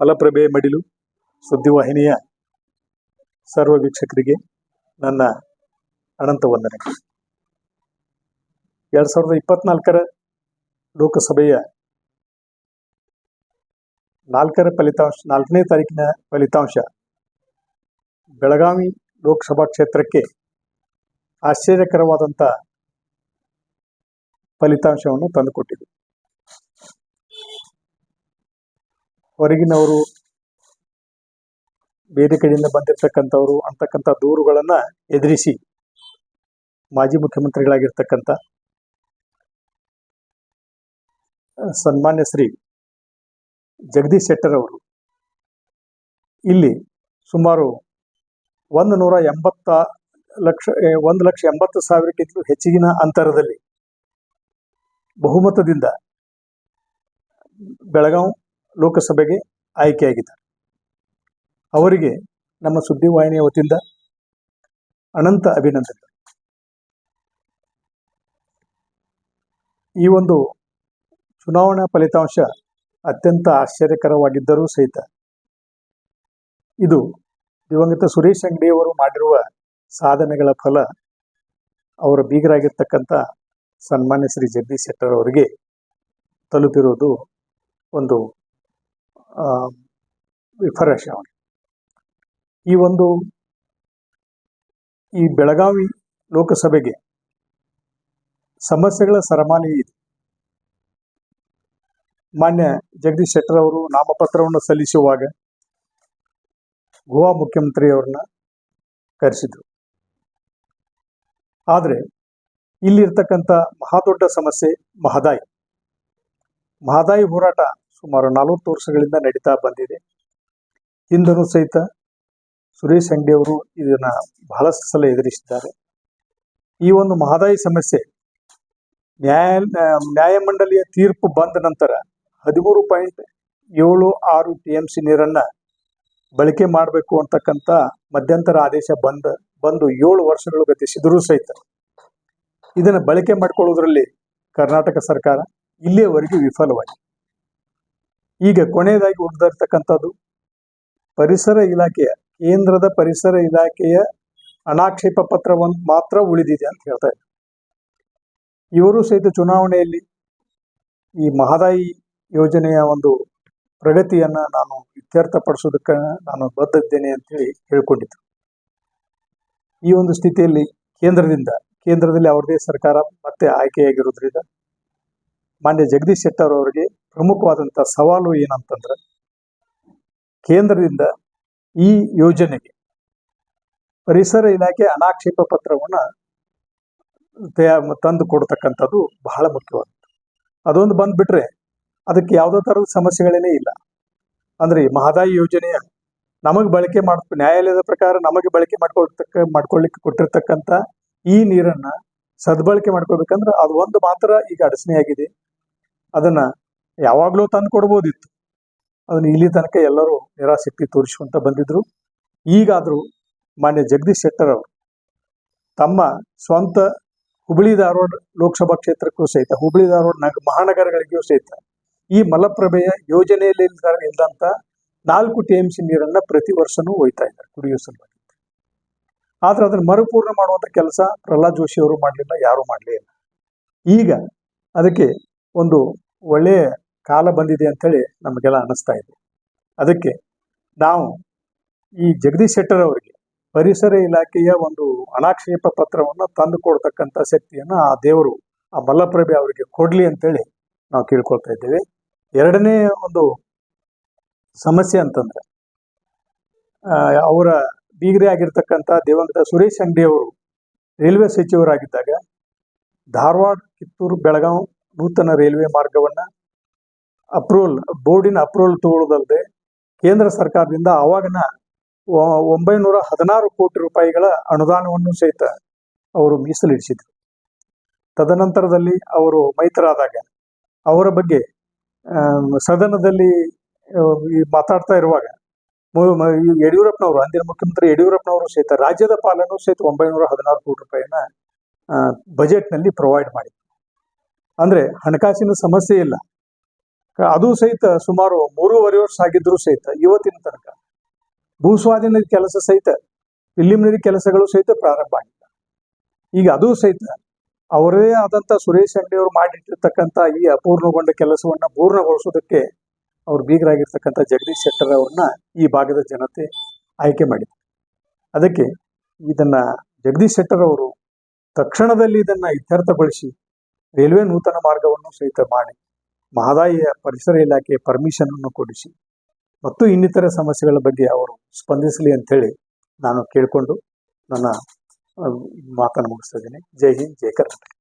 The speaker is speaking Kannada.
ಮಲಪ್ರಭೆ ಮಡಿಲು ಸುದ್ದಿವಾಹಿನಿಯ ಸರ್ವ ವೀಕ್ಷಕರಿಗೆ ನನ್ನ ಅನಂತ ವಂದನೆ ಎರಡು ಸಾವಿರದ ಇಪ್ಪತ್ನಾಲ್ಕರ ಲೋಕಸಭೆಯ ನಾಲ್ಕರ ಫಲಿತಾಂಶ, ನಾಲ್ಕನೇ ತಾರೀಕಿನ ಫಲಿತಾಂಶ ಬೆಳಗಾವಿ ಲೋಕಸಭಾ ಕ್ಷೇತ್ರಕ್ಕೆ ಆಶ್ಚರ್ಯಕರವಾದಂಥ ಫಲಿತಾಂಶವನ್ನು ತಂದುಕೊಟ್ಟಿದೆ. ಹೊರಗಿನವರು ಬೇರೆ ಕಡೆಯಿಂದ ಬಂದಿರತಕ್ಕಂಥವ್ರು, ಅಂತಕ್ಕಂಥ ದೂರುಗಳನ್ನು ಎದುರಿಸಿ ಮಾಜಿ ಮುಖ್ಯಮಂತ್ರಿಗಳಾಗಿರ್ತಕ್ಕಂಥ ಸನ್ಮಾನ್ಯ ಶ್ರೀ ಜಗದೀಶ್ ಶೆಟ್ಟರ್ ಅವರು, ಇಲ್ಲಿ ಸುಮಾರು ಒಂದು ನೂರ ಎಂಬತ್ತ ಲಕ್ಷ ಒಂದು ಲಕ್ಷ ಎಂಬತ್ತು ಸಾವಿರಕ್ಕಿಂತಲೂ ಹೆಚ್ಚಿಗಿನ ಅಂತರದಲ್ಲಿ ಬಹುಮತದಿಂದ ಬೆಳಗಾವಿ ಲೋಕಸಭೆಗೆ ಆಯ್ಕೆಯಾಗಿದ್ದಾರೆ. ಅವರಿಗೆ ನಮ್ಮ ಸುದ್ದಿವಾಹಿನಿಯ ವತಿಯಿಂದ ಅನಂತ ಅಭಿನಂದನೆ ಈ ಒಂದು ಚುನಾವಣಾ ಫಲಿತಾಂಶ ಅತ್ಯಂತ ಆಶ್ಚರ್ಯಕರವಾಗಿದ್ದರೂ ಸಹಿತ ಇದು ದಿವಂಗತ ಸುರೇಶ್ ಅಂಗಡಿಯವರು ಮಾಡಿರುವ ಸಾಧನೆಗಳ ಫಲ ಅವರ ಬೀಗರಾಗಿರ್ತಕ್ಕಂಥ ಸನ್ಮಾನ್ಯ ಶ್ರೀ ಜಗದೀಶ್ ಶೆಟ್ಟರ್ ಅವರಿಗೆ ತಲುಪಿರುವುದು ಒಂದು ವಿಫರ್ಯಾಸವಾಗಿದೆ ಈ ಒಂದು ಈ ಬೆಳಗಾವಿ ಲೋಕಸಭೆಗೆ ಸಮಸ್ಯೆಗಳ ಸರಮಾಲೆ ಇದೆ. ಮಾನ್ಯ ಜಗದೀಶ್ ಶೆಟ್ಟರ್ ಅವರು ನಾಮಪತ್ರವನ್ನು ಸಲ್ಲಿಸುವಾಗ ಗೋವಾ ಮುಖ್ಯಮಂತ್ರಿಯವರನ್ನ ಕರೆಸಿದ್ರು. ಆದರೆ ಇಲ್ಲಿರ್ತಕ್ಕಂಥ ಮಹಾದೊಡ್ಡ ಸಮಸ್ಯೆ ಮಹದಾಯಿ. ಮಹದಾಯಿ ಹೋರಾಟ ಸುಮಾರು ನಲವತ್ತು ವರ್ಷಗಳಿಂದ ನಡೀತಾ ಬಂದಿದೆ. ಹಿಂದೂ ಸಹಿತ ಸುರೇಶ್ ಅಂಗಡಿ ಅವರು ಇದನ್ನ ಬಹಳಷ್ಟು ಸಲ ಎದುರಿಸಿದ್ದಾರೆ. ಈ ಒಂದು ಮಹದಾಯಿ ಸಮಸ್ಯೆ ನ್ಯಾಯ ನ್ಯಾಯಮಂಡಳಿಯ ತೀರ್ಪು ಬಂದ ನಂತರ ಹದಿಮೂರು ಪಾಯಿಂಟ್ ಏಳು ಆರು ಟಿ ಎಂ ಸಿ ನೀರನ್ನ ಬಳಕೆ ಮಾಡಬೇಕು ಅಂತಕ್ಕಂಥ ಮಧ್ಯಂತರ ಆದೇಶ ಬಂದ, ಬಂದು ಏಳು ವರ್ಷಗಳು ಗತಿಸಿದರೂ ಸಹಿತ ಇದನ್ನು ಬಳಕೆ ಮಾಡಿಕೊಳ್ಳುವುದರಲ್ಲಿ ಕರ್ನಾಟಕ ಸರ್ಕಾರ ಇಲ್ಲಿಯವರೆಗೂ ವಿಫಲವಾಗಿದೆ. ಈಗ ಕೊನೆಯದಾಗಿ ಉಳಿದಿರ್ತಕ್ಕಂಥದ್ದು ಪರಿಸರ ಇಲಾಖೆಯ, ಕೇಂದ್ರದ ಪರಿಸರ ಇಲಾಖೆಯ ಅನಾಕ್ಷೇಪ ಪತ್ರವನ್ನು ಮಾತ್ರ ಉಳಿದಿದೆ ಅಂತ ಹೇಳ್ತಾ ಇದ್ದಾರೆ. ಇವರು ಸಹಿತ ಚುನಾವಣೆಯಲ್ಲಿ ಈ ಮಹದಾಯಿ ಯೋಜನೆಯ ಒಂದು ಪ್ರಗತಿಯನ್ನ ನಾನು ಇತ್ಯರ್ಥಪಡಿಸೋದಕ್ಕೆ ನಾನು ಬದ್ಧದ್ದೇನೆ ಅಂತೇಳಿ ಹೇಳ್ಕೊಂಡಿದ್ರು. ಈ ಒಂದು ಸ್ಥಿತಿಯಲ್ಲಿ ಕೇಂದ್ರದಿಂದ, ಕೇಂದ್ರದಲ್ಲಿ ಅವರದೇ ಸರ್ಕಾರ ಮತ್ತೆ ಆಯ್ಕೆಯಾಗಿರೋದ್ರಿಂದ ಮಾನ್ಯ ಜಗದೀಶ್ ಶೆಟ್ಟರ್ ಅವರಿಗೆ ಪ್ರಮುಖವಾದಂಥ ಸವಾಲು ಏನಂತಂದ್ರೆ ಕೇಂದ್ರದಿಂದ ಈ ಯೋಜನೆಗೆ ಪರಿಸರ ಇಲಾಖೆ ಅನಾಕ್ಷೇಪ ಪತ್ರವನ್ನು ತಯಾ ತಂದು ಕೊಡ್ತಕ್ಕಂಥದ್ದು ಬಹಳ ಮುಖ್ಯವಾದದ್ದು. ಅದೊಂದು ಬಂದ್ಬಿಟ್ರೆ ಅದಕ್ಕೆ ಯಾವುದೇ ಥರದ ಸಮಸ್ಯೆಗಳೇನೇ ಇಲ್ಲ. ಅಂದ್ರೆ ಮಹದಾಯಿ ಯೋಜನೆಯ ನಮಗೆ ಬಳಕೆ ಮಾಡ್ ನ್ಯಾಯಾಲಯದ ಪ್ರಕಾರ ನಮಗೆ ಬಳಕೆ ಮಾಡ್ಕೊಳ್ತಕ್ಕ ಮಾಡ್ಕೊಳ್ಳಿಕ್ಕೆ ಕೊಟ್ಟಿರ್ತಕ್ಕಂಥ ಈ ನೀರನ್ನ ಸದ್ಬಳಕೆ ಮಾಡ್ಕೋಬೇಕಂದ್ರೆ ಅದು ಒಂದು ಮಾತ್ರ ಈಗ ಅಡಚಣೆಯಾಗಿದೆ. ಅದನ್ನ ಯಾವಾಗಲೂ ತಂದು ಕೊಡ್ಬೋದಿತ್ತು. ಅದನ್ನ ಇಲ್ಲಿ ತನಕ ಎಲ್ಲರೂ ನಿರಾಸಕ್ತಿ ತೋರಿಸುವಂತ ಬಂದಿದ್ರು. ಈಗಾದರೂ ಮಾನ್ಯ ಜಗದೀಶ್ ಶೆಟ್ಟರ್ ಅವರು ತಮ್ಮ ಸ್ವಂತ ಹುಬ್ಳಿ ಧಾರವಾಡ ಲೋಕಸಭಾ ಕ್ಷೇತ್ರಕ್ಕೂ ಸಹಿತ, ಹುಬ್ಳಿ ಧಾರವಾಡ ನಗ ಮಹಾನಗರಗಳಿಗೂ ಸಹಿತ ಈ ಮಲಪ್ರಭೆಯ ಯೋಜನೆಯಲ್ಲಿ ಇಲ್ಲದಂತ ನಾಲ್ಕು ಟಿ ಎಂ ಸಿ ನೀರನ್ನ ಪ್ರತಿ ವರ್ಷನೂ ಒಯ್ತಾ ಇದ್ದಾರೆ ಕುಡಿಯುವ ಸಲುವಾಗಿ. ಆದ್ರೆ ಅದನ್ನು ಮರುಪೂರ್ಣ ಮಾಡುವಂತ ಕೆಲಸ ಪ್ರಹ್ಲಾದ್ ಜೋಶಿ ಅವರು ಮಾಡಲಿಲ್ಲ, ಯಾರು ಮಾಡಲೇ ಇಲ್ಲ ಈಗ ಅದಕ್ಕೆ ಒಂದು ಒಳ್ಳೆಯ ಕಾಲ ಬಂದಿದೆ ಅಂತೇಳಿ ನಮಗೆಲ್ಲ ಅನ್ನಿಸ್ತಾ ಇದೆ. ಅದಕ್ಕೆ ನಾವು ಈ ಜಗದೀಶ್ ಶೆಟ್ಟರ್ ಅವರಿಗೆ ಪರಿಸರ ಇಲಾಖೆಯ ಒಂದು ಅನಾಕ್ಷೇಪ ಪತ್ರವನ್ನು ತಂದು ಕೊಡ್ತಕ್ಕಂಥ ಶಕ್ತಿಯನ್ನು ಆ ದೇವರು, ಆ ಮಲ್ಲಪ್ರಭೆ ಅವರಿಗೆ ಕೊಡಲಿ ಅಂತೇಳಿ ನಾವು ಕೇಳ್ಕೊಳ್ತಾ ಇದ್ದೇವೆ. ಎರಡನೇ ಒಂದು ಸಮಸ್ಯೆ ಅಂತಂದ್ರೆ ಅವರ ಬೀಗರೆ ಆಗಿರ್ತಕ್ಕಂಥ ದೇವಂಗದ ಸುರೇಶ್ ಅಂಗಡಿ ಅವರು ರೈಲ್ವೆ ಸಚಿವರಾಗಿದ್ದಾಗ ಧಾರವಾಡ, ಕಿತ್ತೂರು ಬೆಳಗಾವಿ ನೂತನ ರೈಲ್ವೆ ಮಾರ್ಗವನ್ನ ಅಪ್ರೂವಲ್, ಬೋರ್ಡಿನ ಅಪ್ರೂವಲ್ ತಗೊಳ್ಳೋದಲ್ಲದೆ ಕೇಂದ್ರ ಸರ್ಕಾರದಿಂದ ಆವಾಗಿನ ಒಂಬೈನೂರ ಹದಿನಾರು ಕೋಟಿ ರೂಪಾಯಿಗಳ ಅನುದಾನವನ್ನು ಸಹಿತ ಅವರು ಮೀಸಲಿಡಿಸಿದರು. ತದನಂತರದಲ್ಲಿ ಅವರು ಮೈತ್ರಾದಾಗ, ಅವರ ಬಗ್ಗೆ ಸದನದಲ್ಲಿ ಮಾತಾಡ್ತಾ ಇರುವಾಗ ಯಡಿಯೂರಪ್ಪನವರು, ಅಂದಿನ ಮುಖ್ಯಮಂತ್ರಿ ಯಡಿಯೂರಪ್ಪನವರು ಸಹಿತ ರಾಜ್ಯದ ಪಾಲನ್ನು ಸಹಿತ ಒಂಬೈನೂರ ಹದಿನಾರು ಕೋಟಿ ರೂಪಾಯಿನ ಬಜೆಟ್ನಲ್ಲಿ ಪ್ರೊವೈಡ್ ಮಾಡಿದ್ರು. ಅಂದ್ರೆ ಹಣಕಾಸಿನ ಸಮಸ್ಯೆ ಇಲ್ಲ. ಅದು ಸಹಿತ ಸುಮಾರು ಮೂರುವರೆ ವರ್ಷ ಆಗಿದ್ರು ಸಹಿತ, ಇವತ್ತಿನ ತನಕ ಭೂಸ್ವಾಧೀನದ ಕೆಲಸ ಸಹಿತ ಪ್ರಿಲಿಮಿನರಿ ಕೆಲಸಗಳು ಸಹಿತ ಪ್ರಾರಂಭ ಆಗಿಲ್ಲ. ಈಗ ಅದು ಸಹಿತ ಅವರೇ ಆದಂತ ಸುರೇಶ್ ಅಂಗಡಿ ಅವರು ಮಾಡಿಟ್ಟಿರ್ತಕ್ಕಂಥ ಈ ಅಪೂರ್ಣಗೊಂಡ ಕೆಲಸವನ್ನ ಪೂರ್ಣಗೊಳಿಸೋದಕ್ಕೆ ಅವ್ರು ಬೀಗರಾಗಿರ್ತಕ್ಕಂಥ ಜಗದೀಶ್ ಶೆಟ್ಟರ್ ಅವ್ರನ್ನ ಈ ಭಾಗದ ಜನತೆ ಆಯ್ಕೆ ಮಾಡಿದ್ರು ಅದಕ್ಕೆ ಇದನ್ನ ಜಗದೀಶ್ ಶೆಟ್ಟರ್ ಅವರು ತಕ್ಷಣದಲ್ಲಿ ಇದನ್ನ ಇತ್ಯರ್ಥಗೊಳಿಸಿ ರೈಲ್ವೆ ನೂತನ ಮಾರ್ಗವನ್ನು ಸಹಿತ ಮಾಡಿ ಮಹದಾಯಿಯ ಪರಿಸರ ಇಲಾಖೆ ಪರ್ಮಿಷನ್ ಅನ್ನು ಕೊಡಿಸಿ ಮತ್ತು ಇನ್ನಿತರ ಸಮಸ್ಯೆಗಳ ಬಗ್ಗೆ ಅವರು ಸ್ಪಂದಿಸಲಿ ಅಂತ ಹೇಳಿ ನಾನು ಕೇಳಿಕೊಂಡು ನನ್ನ ಮಾತನ್ನು ಮುಗಿಸ್ತಾ ಇದ್ದೀನಿ. ಜೈ ಹಿಂದ್, ಜೈ ಕರ್ನಾಟಕ.